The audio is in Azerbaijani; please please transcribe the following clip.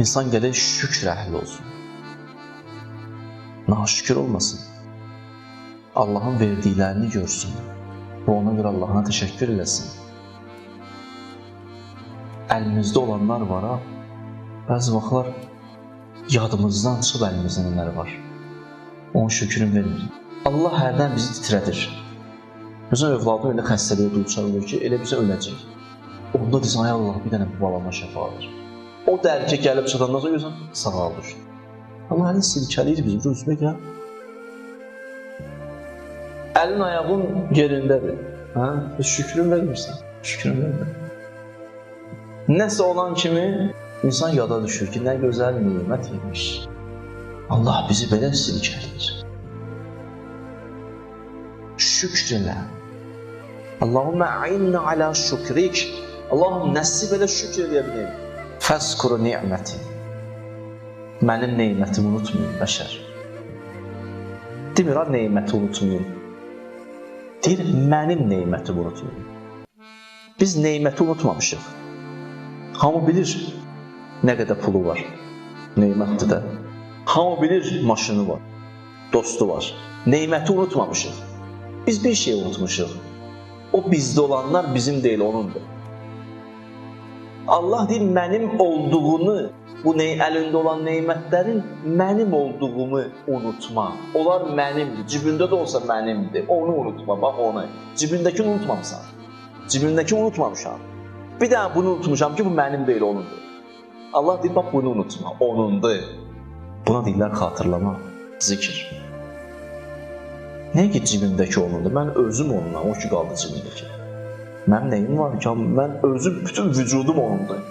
İnsan gərək şükr əhli olsun. Naşükür olmasın. Allahın verdiklərini görsün. Və ona görə Allahına təşəkkür eləsin. Əlimizdə olanlar var ha. Bəzi vaxtlar yadımızdan çıxıb əlimizdə nələr var. Onun şükrünü vermir. Allah hərdən bizi titrədir. Özün övladı elə xəstəliyə duçar olur ki, elə bizə öləcək. Onda desən, ay Allah, bir dənə bu balama şəfa ver. O dərkə gəlib çatandan sonra görsən, sağalır. Allah hələ silkəliyir bizi, bir üzmə gəl. Əlin ayağın yerindədir. Hə? Şükrün vermirsən. Şükrün vermir. Nəsə olan kimi insan yada düşür ki, nə gözəl nimət imiş. Allah bizi belə silkələyir. Şükr elə. Allahumma a'inna ala şükrik. Allahım nəsib elə şükr edə bilim. Fəskuru ni'məti. Mənim neymətimi unutmayın bəşər. Demir ha neyməti unutmayın. Deyir mənim neymətimi unutmayın. Biz neyməti unutmamışıq. Hamı bilir nə qədər pulu var. Neymətdir də. Hamı bilir maşını var. Dostu var. Neyməti unutmamışıq. Biz bir şey unutmuşuq. O bizdə olanlar bizim deyil, onundur. Allah deyir mənim olduğunu, bu ney əlində olan neymətlərin mənim olduğumu unutma. Onlar mənimdir. Cibində də olsa mənimdir. Onu unutma, bax onu. Cibindəkini unutmamısan. Cibindəkini unutmamışam. Bir dənə bunu unutmuşam ki, bu mənim deyil, onundur. Allah deyir, bax bunu unutma, onundur. Buna deyirlər xatırlama, zikir. Nə ki cibimdəki onundur? Mən özüm onunla, o ki qaldı cibimdəki. Mənim nəyim var ki? Mən özüm, bütün vücudum onundur.